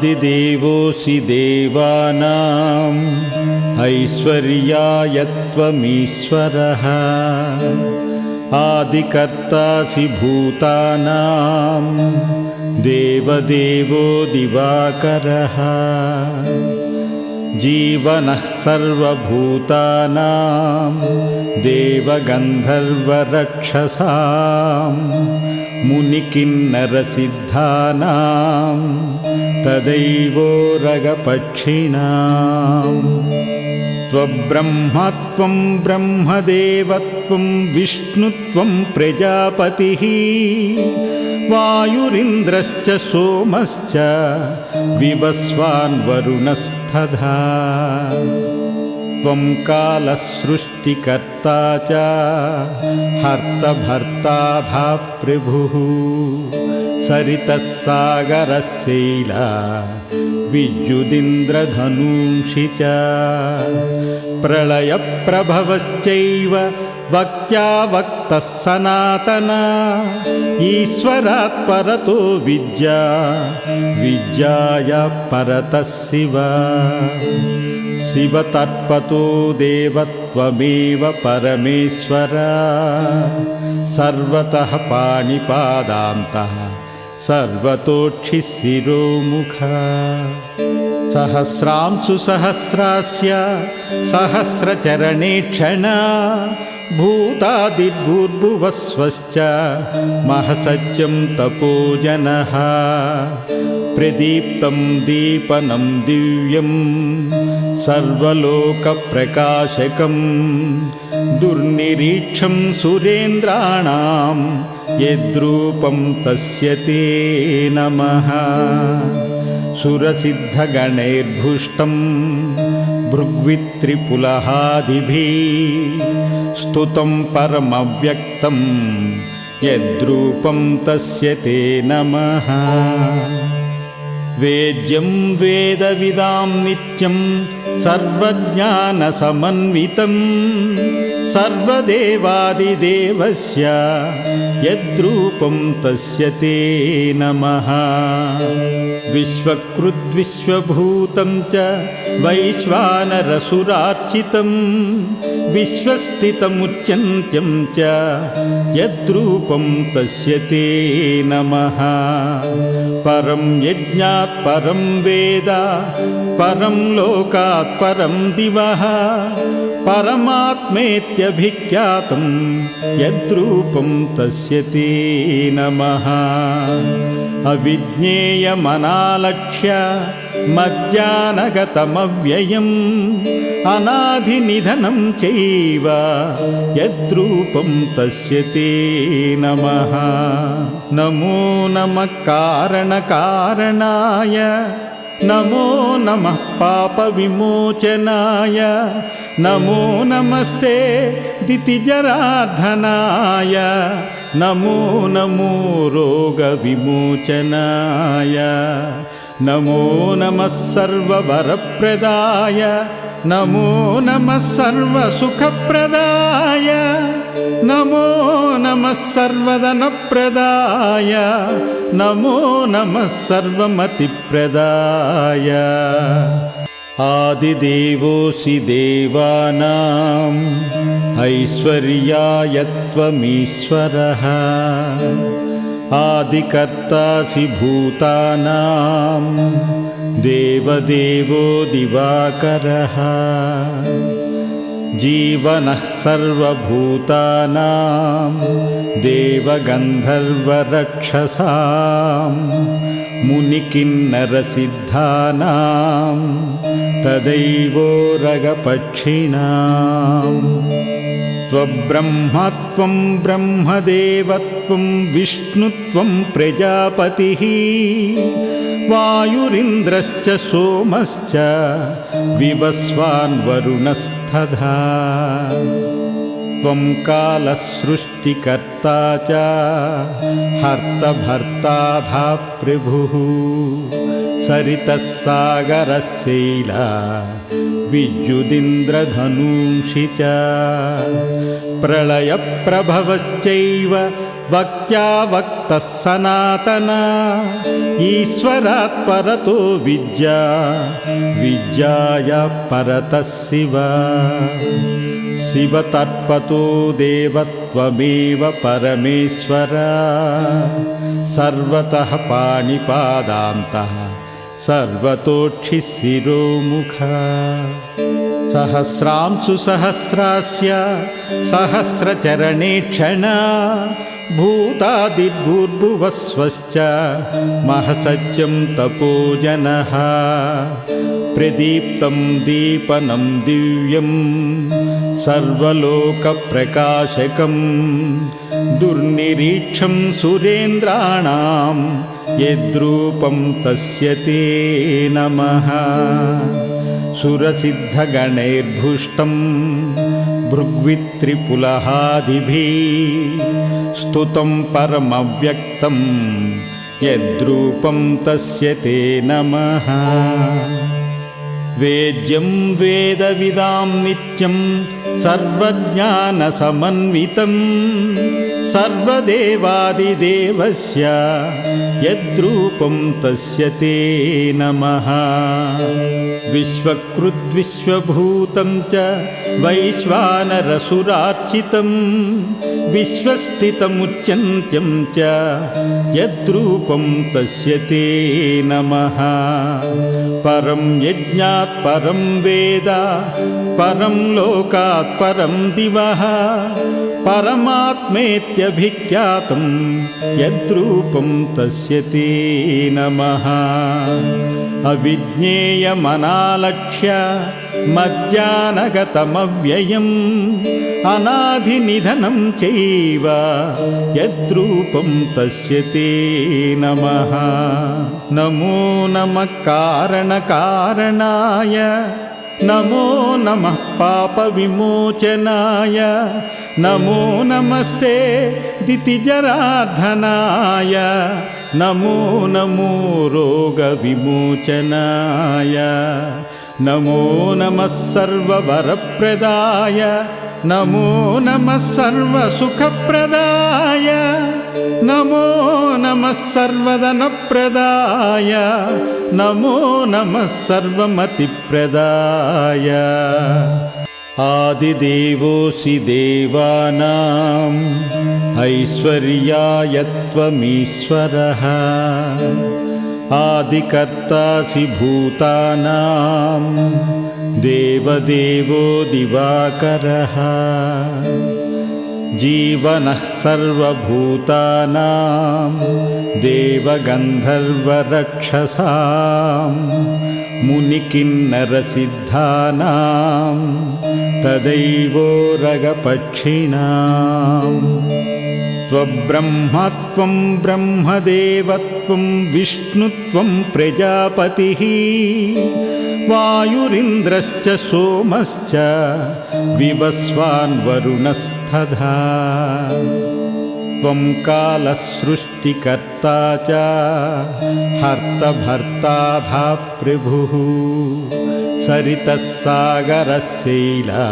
आदिदेवोऽसि देवानाम् ऐश्वर्याय त्वमीश्वरः आदिकर्तासि भूतानां देवदेवो दिवाकरः जीवनः सर्वभूतानां देवगन्धर्वरक्षसां मुनिकिन्नरसिद्धानां तदैवोरगपक्षिणाम् त्वब्रह्म त्वं ब्रह्मदेवत्वं विष्णुत्वं प्रजापतिः वायुरिन्द्रश्च सोमश्च विवस्वान् वरुणस्तथा त्वं कालसृष्टिकर्ता च हर्तभर्ताधा प्रभुः सरितः सागरशैला विद्युदिन्द्रधनूंषि च। प्रलयप्रभवश्चैव वक्त्या वक्तः सनातना। ईश्वरात् परतो विद्या विद्याय परतः शिव। शिवतर्पतो देवत्वमेव परमेश्वर। सर्वतः पाणिपादान्तः सर्वतोक्षिशिरोमुख। सहस्रांशु सहस्रास्य सहस्रचरणे क्षण भूतादिर्भूर्भुवस्वश्च महसत्यं तपोजनः प्रदीप्तं दीपनं दिव्यं सर्वलोकप्रकाशकं दुर्निरीक्षं सुरेन्द्राणां यद्रूपं तस्य ते नमः। सुरसिद्धगणैर्भुष्टं भृग्वित्रिपुलहादिभिः स्तुतं परमव्यक्तं यद्रूपं तस्य ते नमः। वेद्यं वेदविदां नित्यं सर्वज्ञानसमन्वितं सर्वदेवादिदेवस्य यद्रूपं तस्य ते नमः। विश्वकृद्विश्वभूतं च वैश्वानरसुरार्चितं विश्वस्थितमुच्यन्त्यं च यद्रूपं तस्य ते नमः। परं यज्ञात् परं वेद परं लोकात् परं दिवः परमात्मेत्यभिख्यातं यद्रूपं तस्य ते नमः। अविज्ञेयमनालक्ष्य मज्जानगतमव्ययम् अनाधिनिधनं चैव यद्रूपं तस्य ते नमः। नमो नमः कारणकारणाय नमो नमः पापविमोचनाय नमो नमस्ते दितिजरार्धनाय नमो नमो रोगविमोचनाय नमो नमः सर्ववरप्रदाय नमो नमः सर्वसुखप्रदाय नमो नमः सर्वदनप्रदाय नमो नमः सर्वमतिप्रदाय। आदिदेवोऽसि देवानाम् ऐश्वर्याय त्वमीश्वरः आदिकर्तासि भूतानां देवदेवो दिवाकरः। जीवनः सर्वभूतानां देवगन्धर्वरक्षसां मुनिकिन्नरसिद्धानां तदैवोरगपक्षिणाम् त्वब्रह्म त्वं ब्रह्मदेवत्वं विष्णुत्वं प्रजापतिः। वायुरिन्द्रश्च सोमश्च विवस्वान् वरुणस्तथा त्वं कालसृष्टिकर्ता च हर्तभर्ताधा प्रभुः। सरितः सागरशैला विद्युदिन्द्रधनूंषि च प्रलयप्रभवश्चैव वक्त्या वक्तः सनातना। ईश्वरात् परतो विद्या विद्याय परतः शिव। शिवतर्पतो देवत्वमेव परमेश्वर। सर्वतः पाणिपादान्तः सर्वतोक्षिशिरोमुख। सहस्रांशु सहस्रास्य सहस्रचरणे क्षण भूतादिर्भूर्भुवस्वश्च महसत्यं तपोजनः। प्रदीप्तं दीपनं दिव्यं सर्वलोकप्रकाशकं दुर्निरीक्षं सुरेन्द्राणां यद्रूपं तस्य ते नमः। सुरसिद्धगणैर्भुष्टं भृग्वित्रिपुलहादिभिः स्तुतं परमव्यक्तं यद्रूपं तस्य ते नमः वेद्यं वेदविदां नित्यं सर्वज्ञानसमन्वितं सर्वदेवादिदेवस्य यद्रूपं तस्य ते नमः। विश्वकृद्विश्वभूतं च वैश्वानरसुरार्चितं विश्वस्थितमुच्यन्त्यं च यद्रूपं तस्य ते नमः। परं यज्ञात् परं वेद परं लोकात् परं दिवः परमात्मेत्यभिख्यातं यद्रूपं तस्य ते नमः अविज्ञेयमनालक्ष्य मध्यानगतमव्ययम् अनाधिनिधनं चैव यद्रूपं तस्य ते नमः। नमो नमः कारणकारणाय नमो नमः पापविमोचनाय नमो नमस्ते दितिजरार्धनाय नमो नमो रोगविमोचनाय नमो नमः सर्ववरप्रदाय नमो नमः सर्वसुखप्रदाय नमो नमः सर्वधनप्रदाय नमो नमः सर्वमतिप्रदाय। आदिदेवोऽसि देवानाम् ऐश्वर्याय त्वमीश्वरः आदिकर्तासि भूतानां देवदेवो दिवाकरः। जीवनः सर्वभूतानां देवगन्धर्वरक्षसां मुनिकिन्नरसिद्धानां तदैवोरगपक्षिणाम् त्वब्रह्मत्वं ब्रह्मदेवत्वं विष्णुत्वं प्रजापतिः। वायुरिन्द्रश्च सोमश्च विवस्वान् वरुणस्तथा त्वं कालसृष्टिकर्ता च हर्तभर्ताधा प्रभुः। सरितः सागरशैला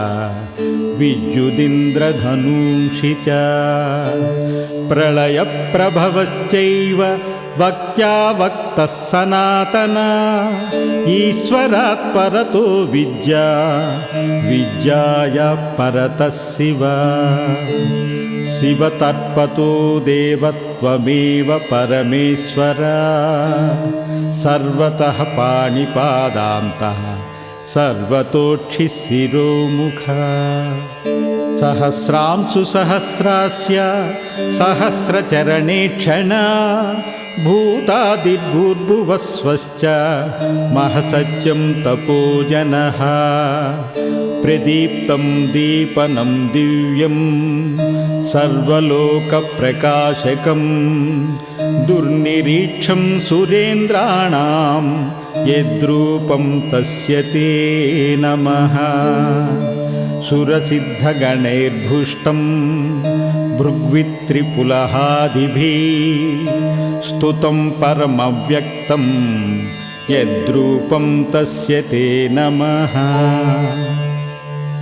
विद्युदिन्द्रधनूंषि च। प्रलयप्रभवश्चैव वक्त्या वक्तः सनातना। ईश्वरात् परतो विद्या विद्याय परतः शिव। शिवतर्पतो देवत्वमेव परमेश्वर। सर्वतः पाणिपादान्तः सर्वतोक्षिशिरोमुख। सहस्रांशु सहस्रास्य सहस्रचरणे क्षण भूतादिर्भूर्भुवस्वश्च महसत्यं तपोजनः। प्रदीप्तं दीपनं दिव्यं सर्वलोकप्रकाशकं दुर्निरीक्षं सुरेन्द्राणां यद्रूपं तस्य ते नमः। सुरसिद्धगणैर्भुष्टं भृग्वित्रिपुलहादिभिः स्तुतं परमव्यक्तं यद्रूपं तस्य ते नमः।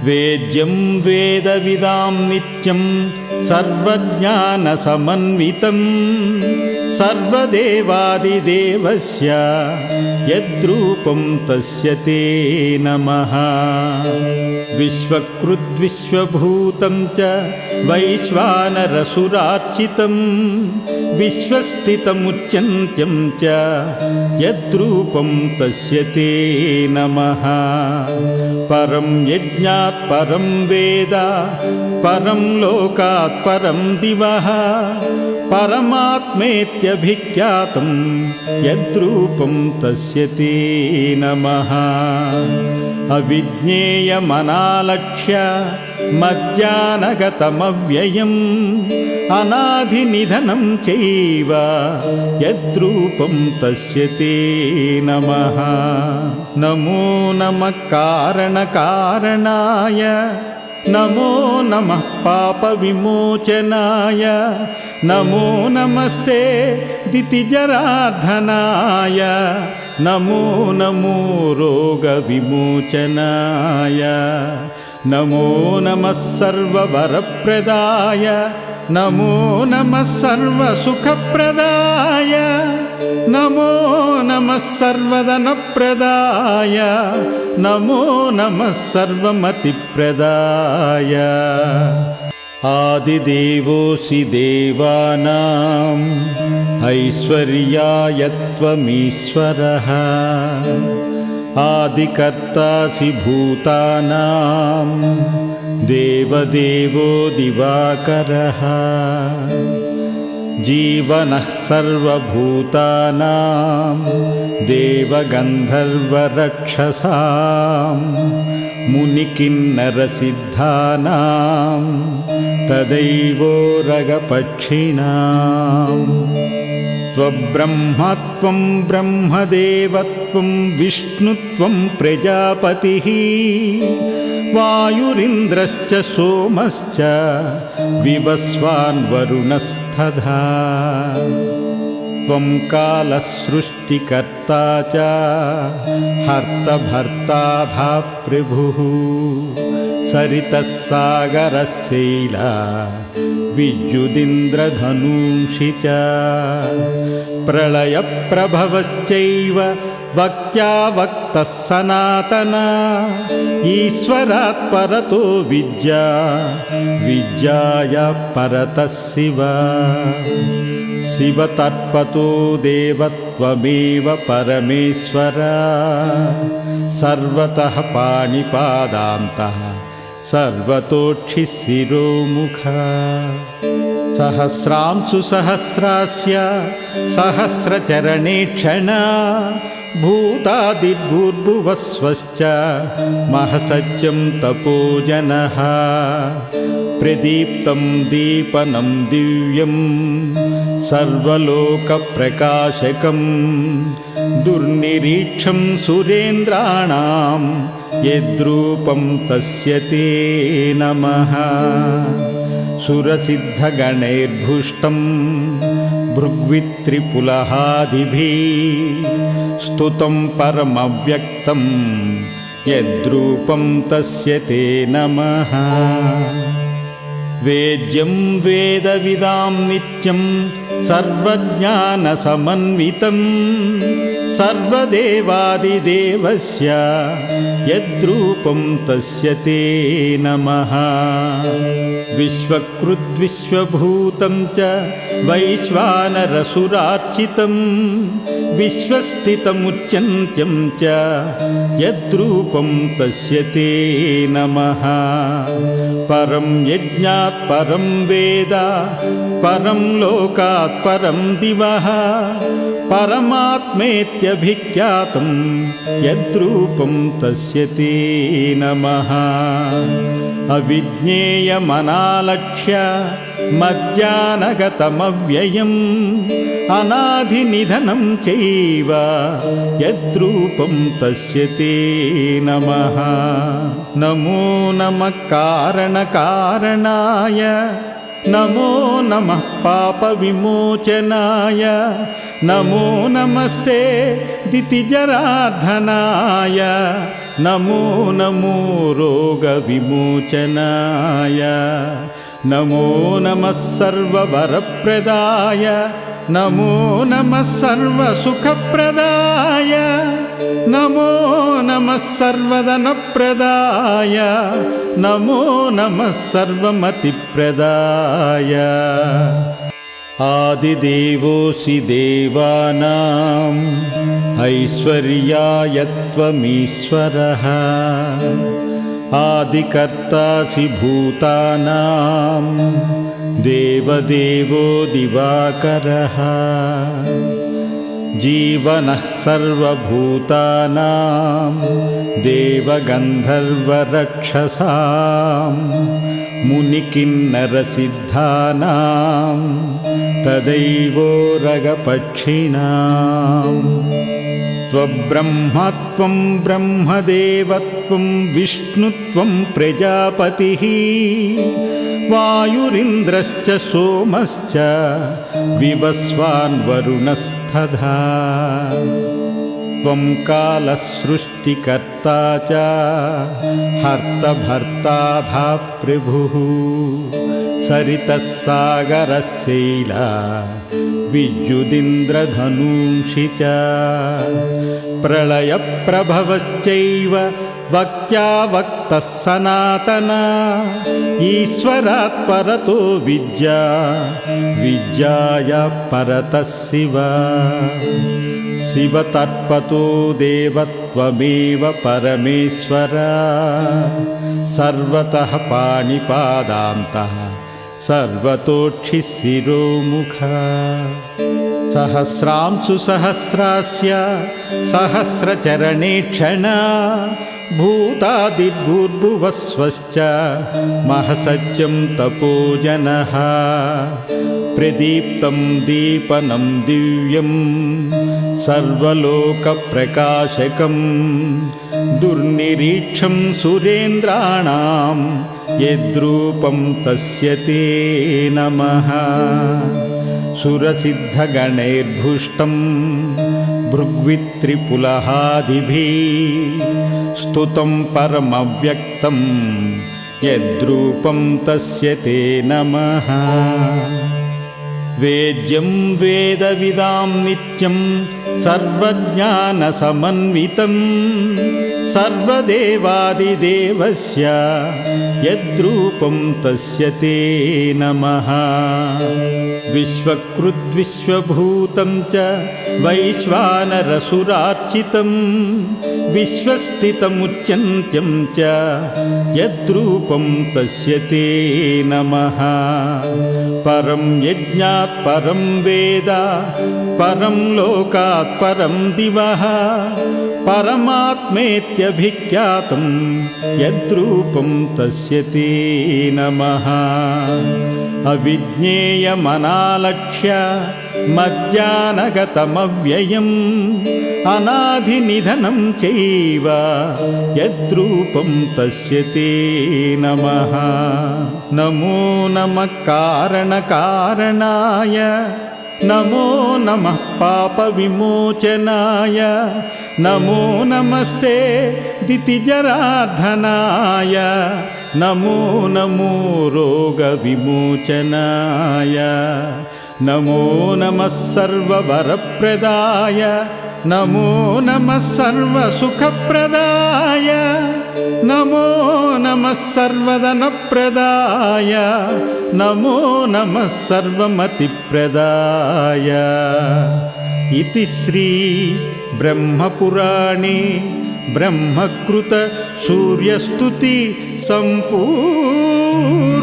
वेद्यं वेदविदां नित्यं सर्वज्ञानसमन्वितं सर्वदेवादिदेवस्य यद्रूपं तस्य ते नमः। विश्वकृद्विश्वभूतं च वैश्वानरसुरार्चितं विश्वस्थितमुच्यन्त्यं च यद्रूपं तस्य ते नमः। परं यज्ञात् परं वेद परं लोकात् परं दिवः परमात्मेत्यभिख्यातं यद्रूपं तस्य ते नमः। अविज्ञेयमनालक्ष्य मध्यानगतमव्ययम् अनाधिनिधनं चैव यद्रूपं तस्य ते नमः। नमो नमः कारणकारणाय नमो नमः पापविमोचनाय नमो नमस्ते दितिजरार्धनाय नमो नमो रोगविमोचनाय नमो नमः सर्ववरप्रदाय नमो नमः सर्वसुखप्रदाय नमो नमः सर्वधनप्रदाय नमो नमः सर्वमतिप्रदाय। आदिदेवोऽसि देवानाम् ऐश्वर्याय त्वमीश्वरः आदिकर्तासि भूतानां देवदेवो दिवाकरः। जीवनः सर्वभूतानां देवगन्धर्वरक्षसां मुनिकिन्नरसिद्धानां तदैवोरगपक्षिणाम् त्वब्रह्मत्वं ब्रह्मदेवत्वं विष्णुत्वं प्रजापतिः। वायुरिन्द्रश्च सोमश्च विवस्वान् वरुणस्तथा त्वं कालसृष्टिकर्ता च हर्तभर्ताधा प्रभुः। सरितः सागरशैला विद्युदिन्द्रधनूंषि च प्रलयप्रभवश्चैव वक्त्या वक्तः सनातना। ईश्वरात् परतो विद्या विद्याय परतः शिव। शिवतर्पतो देवत्वमेव परमेश्वर। सर्वतः पाणिपादान्तः सर्वतोक्षिशिरोमुख। सहस्रांशु सहस्रास्य सहस्रचरणे क्षण भूतादिर्भूर्भुवस्वश्च महसज्जं तपोजनः। प्रदीप्तं दीपनं दिव्यं सर्वलोकप्रकाशकं दुर्निरीक्षं सुरेन्द्राणां यद्रूपं तस्य ते नमः। सुरसिद्धगणैर्भुष्टं भृग्वित्रिपुलहादिभिः स्तुतं परमव्यक्तं यद्रूपं तस्य ते नमः। वेद्यं वेदविदां नित्यं सर्वज्ञानसमन्वितं सर्वदेवादिदेवस्य यद्रूपं तस्य ते नमः। विश्वकृद्विश्वभूतं च वैश्वानरसुरार्चितं विश्वस्थितमुच्यन्त्यं च यद्रूपं तस्य ते नमः। परं यज्ञात् परं वेद परं परं दिवः परमात्मेत्यभिख्यातं यद्रूपं तस्य ते नमः। अविज्ञेयमनालक्ष्य मध्यानगतमव्ययम् अनाधिनिधनं चैव यद्रूपं तस्य ते नमः। नमो नमः कारणकारणाय नमो नमः पापविमोचनाय नमो नमस्ते दितिजरार्धनाय नमो नमो रोगविमोचनाय नमो नमः सर्ववरप्रदाय नमो नमः सर्वसुखप्रदाय नमो नमः सर्वधनप्रदाय नमो नमः सर्वमतिप्रदाय। आदिदेवोऽसि देवानाम् ऐश्वर्याय त्वमीश्वरः आदिकर्तासि भूतानां देवदेवो दिवाकरः। जीवनः सर्वभूतानां देवगन्धर्वरक्षसां मुनिकिन्नरसिद्धानां तदैवोरगपक्षिणाम् त्वब्रह्मत्वं ब्रह्मदेवत्वं विष्णुत्वं प्रजापतिः वायुरिन्द्रश्च सोमश्च विवस्वान्वरुणस्तथा त्वं कालसृष्टिकर्ता च हर्तभर्ताधा प्रभुः सरितः सागरशैला विद्युदिन्द्रधनूंषि च। प्रलयप्रभवश्चैव वक्त्या वक्तः सनातन। ईश्वरात् परतो विद्या विद्याय परतः शिव। शिवतर्पतो देवत्वमेव परमेश्वर। सर्वतः पाणिपादान्तः सर्वतोक्षिशिरोमुख। सहस्रांशु सहस्रास्य सहस्रचरणे क्षण भूतादिर्भूर्भुवस्वश्च महसत्यं तपोजनः प्रदीप्तं दीपनं दिव्यं सर्वलोकप्रकाशकं दुर्निरीक्षं सुरेन्द्राणां यद्रूपं तस्य ते नमः सुरसिद्धगणैर्भुष्टं भृग्वित्रिपुलहादिभिः स्तुतं परमव्यक्तं यद्रूपं तस्य ते नमः। वेद्यं वेदविदां नित्यं सर्वज्ञानसमन्वितं सर्वदेवादिदेवस्य यद्रूपं तस्य ते नमः। विश्वकृद्विश्वभूतं च वैश्वानरसुरार्चितं विश्वस्थितमुच्यन्त्यं च यद्रूपं तस्य ते नमः। परं यज्ञात् परं वेद परं लोकात् परं दिवः परमात्मेत्यभिख्यातं यद्रूपं तस्य ते नमः। अविज्ञेयमनालक्ष्य मज्जानगतमव्ययम् अनाधिनिधनं चैव यद्रूपं तस्य ते नमः। नमो नमः कारणकारणाय नमो नमः पापविमोचनाय नमो नमस्ते दितिजरार्धनाय नमो नमो रोगविमोचनाय। नमो नमः सर्ववरप्रदाय। नमो नमः सर्वसुखप्रदाय। नमो नमः सर्वधनप्रदाय। नमो नमः सर्वमतिप्रदाय इति श्रीब्रह्मपुराणे ब्रह्मकृत सूर्यस्तुति सम्पूर्णम्